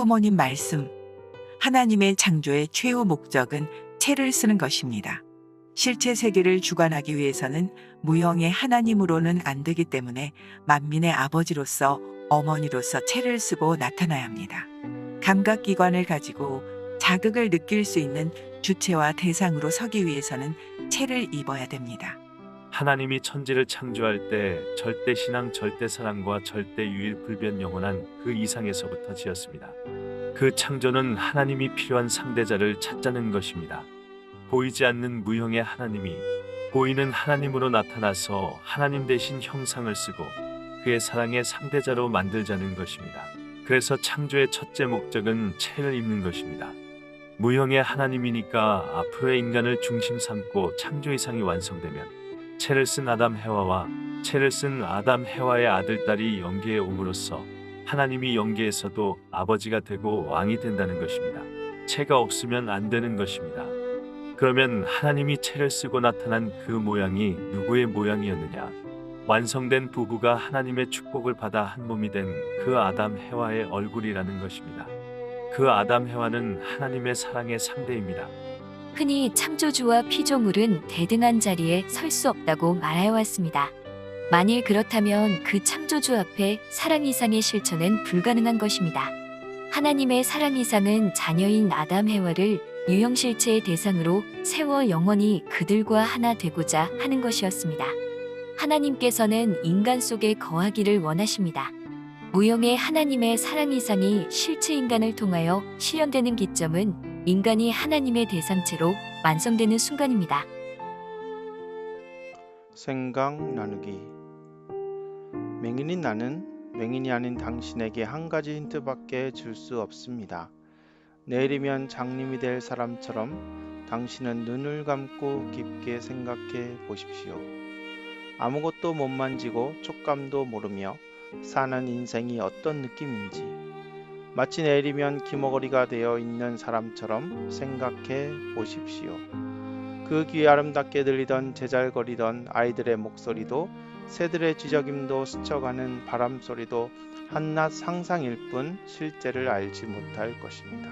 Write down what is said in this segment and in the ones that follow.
참부모님 말씀. 하나님의 창조의 최후 목적은 채를 쓰는 것입니다. 실체 세계를 주관하기 위해서는 무형의 하나님으로는 안 되기 때문에 만민의 아버지로서 어머니로서 채를 쓰고 나타나야 합니다. 감각기관을 가지고 자극을 느낄 수 있는 주체와 대상으로 서기 위해서는 채를 입어야 됩니다. 하나님이 천지를 창조할 때 절대 신앙, 절대 사랑과 절대 유일 불변 영원한 그 이상에서부터 지었습니다. 그 창조는 하나님이 필요한 상대자를 찾자는 것입니다. 보이지 않는 무형의 하나님이 보이는 하나님으로 나타나서 하나님 대신 형상을 쓰고 그의 사랑의 상대자로 만들자는 것입니다. 그래서 창조의 첫째 목적은 채를 입는 것입니다. 무형의 하나님이니까 앞으로의 인간을 중심 삼고 창조 이상이 완성되면 채를 쓴 아담 해와와 채를 쓴 아담 해와의 아들 딸이 영계에 옴으로써 하나님이 영계에서도 아버지가 되고 왕이 된다는 것입니다. 채가 없으면 안 되는 것입니다. 그러면 하나님이 채를 쓰고 나타난 그 모양이 누구의 모양이었느냐? 완성된 부부가 하나님의 축복을 받아 한 몸이 된 그 아담 해와의 얼굴이라는 것입니다. 그 아담 해와는 하나님의 사랑의 상대입니다. 흔히 창조주와 피조물은 대등한 자리에 설 수 없다고 말하여 왔습니다. 만일 그렇다면 그 창조주 앞에 사랑 이상의 실천은 불가능한 것입니다. 하나님의 사랑 이상은 자녀인 아담 해와를 유형 실체의 대상으로 세워 영원히 그들과 하나 되고자 하는 것이었습니다. 하나님께서는 인간 속에 거하기를 원하십니다. 무형의 하나님의 사랑 이상이 실체 인간을 통하여 실현되는 기점은 인간이 하나님의 대상체로 완성되는 순간입니다. 생각 나누기 맹인인 나는 맹인이 아닌 당신에게 한 가지 힌트밖에 줄 수 없습니다. 내일이면 장님이 될 사람처럼 당신은 눈을 감고 깊게 생각해 보십시오. 아무것도 못 만지고 촉감도 모르며 사는 인생이 어떤 느낌인지 마치 내일이면 기머거리가 되어 있는 사람처럼 생각해 보십시오. 그 귀에 아름답게 들리던 제잘거리던 아이들의 목소리도 새들의 쥐적임도 스쳐가는 바람 소리도 한낱 상상일 뿐 실제를 알지 못할 것입니다.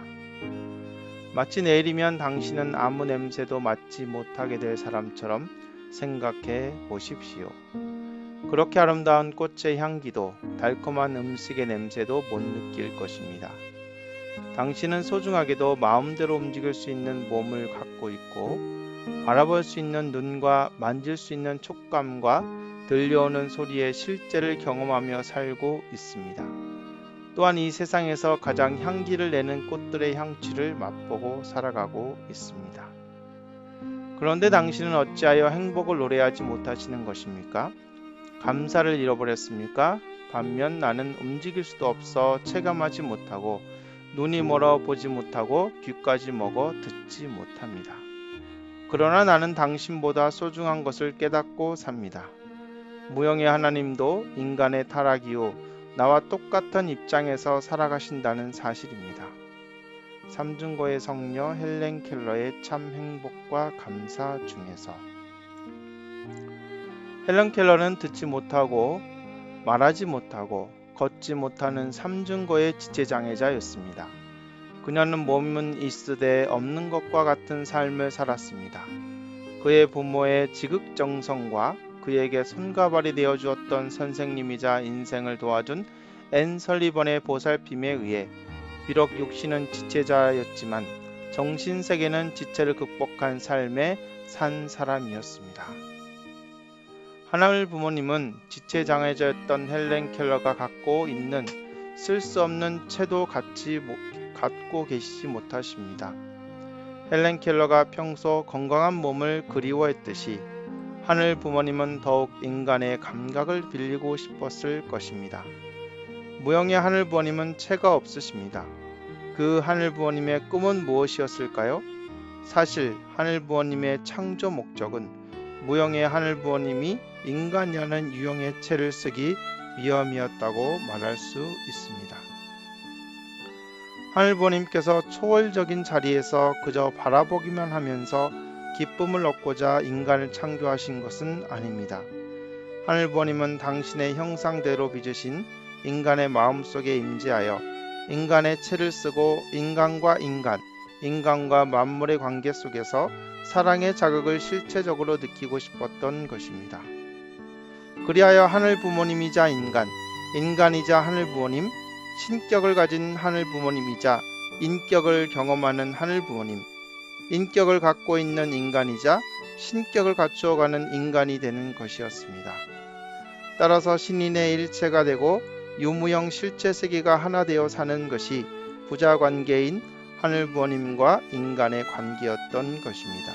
마치 내일이면 당신은 아무 냄새도 맡지 못하게 될 사람처럼 생각해 보십시오. 그렇게 아름다운 꽃의 향기도 달콤한 음식의 냄새도 못 느낄 것입니다. 당신은 소중하게도 마음대로 움직일 수 있는 몸을 갖고 있고 바라볼 수 있는 눈과 만질 수 있는 촉감과 들려오는 소리의 실제를 경험하며 살고 있습니다. 또한 이 세상에서 가장 향기를 내는 꽃들의 향취를 맛보고 살아가고 있습니다. 그런데 당신은 어찌하여 행복을 노래하지 못하시는 것입니까? 감사를 잃어버렸습니까? 반면 나는 움직일 수도 없어 체감하지 못하고 눈이 멀어 보지 못하고 귀까지 먹어 듣지 못합니다. 그러나 나는 당신보다 소중한 것을 깨닫고 삽니다. 무형의 하나님도 인간의 타락 이후 나와 똑같은 입장에서 살아가신다는 사실입니다. 삼중고의 성녀 헬렌 켈러의 참 행복과 감사 중에서 헬렌 켈러는 듣지 못하고 말하지 못하고 걷지 못하는 삼중고의 지체장애자였습니다. 그녀는 몸은 있으되 없는 것과 같은 삶을 살았습니다. 그의 부모의 지극정성과 그에게 손과 발이 되어 주었던 선생님이자 인생을 도와준 앤 설리번의 보살핌에 의해 비록 육신은 지체자였지만 정신 세계는 지체를 극복한 삶에 산 사람이었습니다. 하나님 부모님은 지체 장애자였던 헬렌 켈러가 갖고 있는 쓸 수 없는 채도 갖지 못, 갖고 계시지 못하십니다. 헬렌 켈러가 평소 건강한 몸을 그리워했듯이 하늘 부모님은 더욱 인간의 감각을 빌리고 싶었을 것입니다. 무형의 하늘 부모님은 채가 없으십니다. 그 하늘 부모님의 꿈은 무엇이었을까요? 사실 하늘 부모님의 창조 목적은 무형의 하늘 부모님이 인간이라는 유형의 채를 쓰기 위함이었다고 말할 수 있습니다. 하늘 부모님께서 초월적인 자리에서 그저 바라보기만 하면서 기쁨을 얻고자 인간을 창조하신 것은 아닙니다. 하늘 부모님은 당신의 형상대로 빚으신 인간의 마음속에 임재하여 인간의 체를 쓰고 인간과 인간, 인간과 만물의 관계 속에서 사랑의 자극을 실체적으로 느끼고 싶었던 것입니다. 그리하여 하늘 부모님이자 인간, 인간이자 하늘 부모님, 신격을 가진 하늘 부모님이자 인격을 경험하는 하늘 부모님, 인격을 갖고 있는 인간이자 신격을 갖추어가는 인간이 되는 것이었습니다. 따라서 신인의 일체가 되고 유무형 실체 세계가 하나 되어 사는 것이 부자 관계인 하늘 부모님과 인간의 관계였던 것입니다.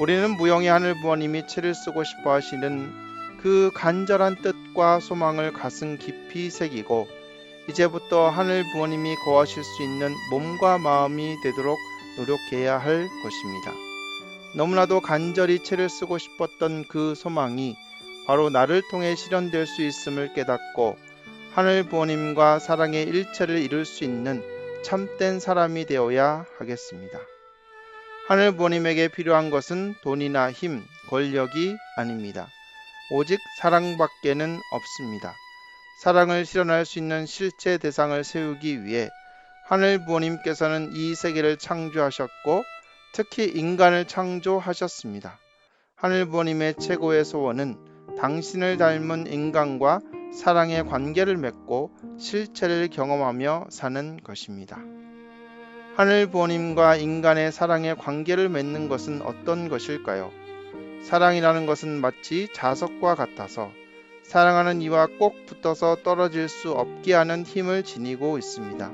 우리는 무형의 하늘 부모님이 채를 쓰고 싶어 하시는 그 간절한 뜻과 소망을 가슴 깊이 새기고 이제부터 하늘 부모님이 거하실 수 있는 몸과 마음이 되도록 노력해야 할 것입니다. 너무나도 간절히 채를 쓰고 싶었던 그 소망이 바로 나를 통해 실현될 수 있음을 깨닫고 하늘 부모님과 사랑의 일체를 이룰 수 있는 참된 사람이 되어야 하겠습니다. 하늘 부모님에게 필요한 것은 돈이나 힘, 권력이 아닙니다. 오직 사랑밖에는 없습니다. 사랑을 실현할 수 있는 실제 대상을 세우기 위해 하늘 부모님께서는 이 세계를 창조하셨고 특히 인간을 창조하셨습니다. 하늘 부모님의 최고의 소원은 당신을 닮은 인간과 사랑의 관계를 맺고 실체를 경험하며 사는 것입니다. 하늘 부모님과 인간의 사랑의 관계를 맺는 것은 어떤 것일까요? 사랑이라는 것은 마치 자석과 같아서 사랑하는 이와 꼭 붙어서 떨어질 수 없게 하는 힘을 지니고 있습니다.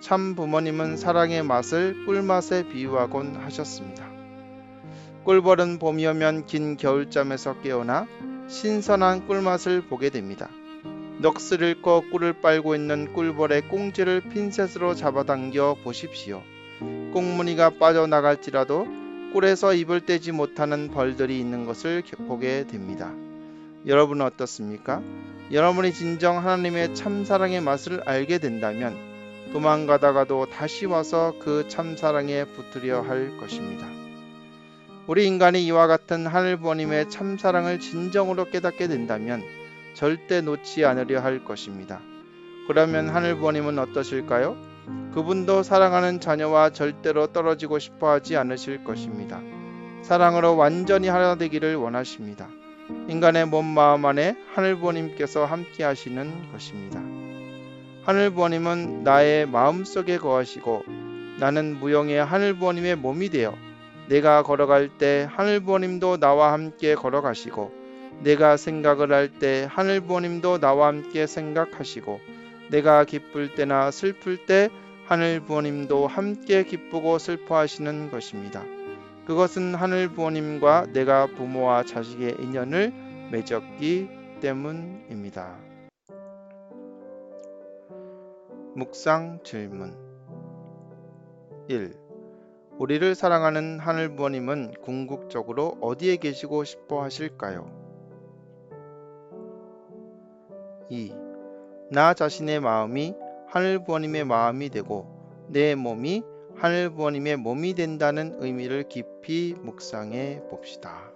참 부모님은 사랑의 맛을 꿀맛에 비유하곤 하셨습니다. 꿀벌은 봄이 오면 긴 겨울잠에서 깨어나 신선한 꿀맛을 보게 됩니다. 넋을 잃고 꿀을 빨고 있는 꿀벌의 꽁지를 핀셋으로 잡아당겨 보십시오. 꽁무니가 빠져나갈지라도 꿀에서 입을 떼지 못하는 벌들이 있는 것을 보게 됩니다. 여러분은 어떻습니까? 여러분이 진정 하나님의 참사랑의 맛을 알게 된다면 도망가다가도 다시 와서 그 참사랑에 붙으려 할 것입니다. 우리 인간이 이와 같은 하늘 부모님의 참사랑을 진정으로 깨닫게 된다면 절대 놓지 않으려 할 것입니다. 그러면 하늘 부모님은 어떠실까요? 그분도 사랑하는 자녀와 절대로 떨어지고 싶어 하지 않으실 것입니다. 사랑으로 완전히 하나 되기를 원하십니다. 인간의 몸 마음 안에 하늘 부모님께서 함께 하시는 것입니다. 하늘 부모님은 나의 마음 속에 거하시고 나는 무용의 하늘 부모님의 몸이 되어 내가 걸어갈 때 하늘 부모님도 나와 함께 걸어가시고 내가 생각을 할 때 하늘 부모님도 나와 함께 생각하시고 내가 기쁠 때나 슬플 때 하늘 부모님도 함께 기쁘고 슬퍼하시는 것입니다. 그것은 하늘 부모님과 내가 부모와 자식의 인연을 맺었기 때문입니다. 묵상 질문 1. 우리를 사랑하는 하늘 부모님은 궁극적으로 어디에 계시고 싶어 하실까요? 2. 나 자신의 마음이 하늘 부모님의 마음이 되고 내 몸이 하늘 부모님의 몸이 된다는 의미를 깊이 묵상해 봅시다.